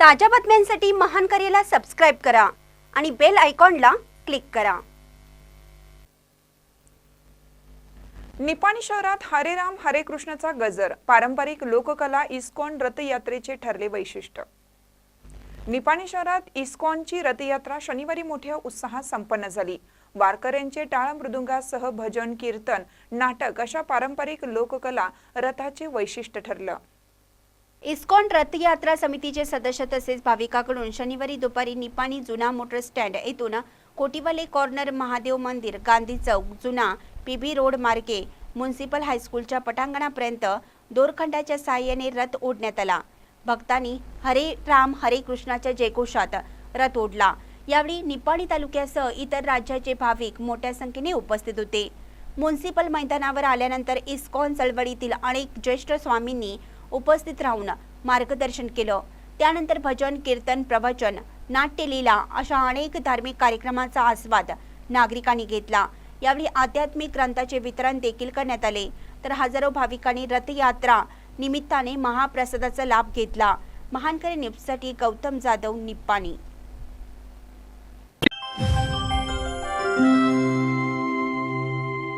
ताज्या बातम्यांसाठी महान करेला सबस्क्राईब करा आणि बेल आयकॉनला क्लिक करा. निपाणी शहरात हरे राम हरे कृष्णचा गजर पारंपरिक लोककला इस्कॉन रथयात्रेचे ठरले वैशिष्ट्य. निपाणी शहरात इस्कॉनची रथयात्रा शनिवारी मोठ्या उत्साहात संपन्न झाली. वारकऱ्यांचे टाळ मृदुंगासह भजन कीर्तन नाटक अशा पारंपरिक लोककला रथाचे वैशिष्ट्य ठरलं. इस्कॉन रथयात्रा समितीचे सदस्य तसेच भाविकाकडून शनिवारी दुपारी निपाणी जुना मोटर स्टँड येथून कोटीवाले कॉर्नर महादेव मंदिर गांधी चौक जुना पीबी रोड मार्गे म्युन्सिपल हायस्कूलच्या पटांगणापर्यंत दोरखंडाच्या साह्याने रथ ओढण्यात आला. भक्तांनी हरे राम हरे कृष्णाच्या जयघोषात रथ ओढला. यावेळी निपाणी तालुक्यासह इतर राज्याचे भाविक मोठ्या संख्येने उपस्थित होते. म्युन्सिपल मैदानावर आल्यानंतर इस्कॉन चळवळीतील अनेक ज्येष्ठ स्वामींनी उपस्थित राहून मार्गदर्शन केलं. त्यानंतर भजन कीर्तन प्रवचन नाट्यलीला अशा अनेक धार्मिक कार्यक्रमांचा आस्वाद नागरिकांनी घेतला. यावेळी आध्यात्मिक ग्रंथाचे वितरण देखील करण्यात आले. तर हजारो भाविकांनी रथयात्रा निमित्ताने महाप्रसादाचा लाभ घेतला. महानकरी न्यूजसाठी गौतम जाधव निप्पाणी.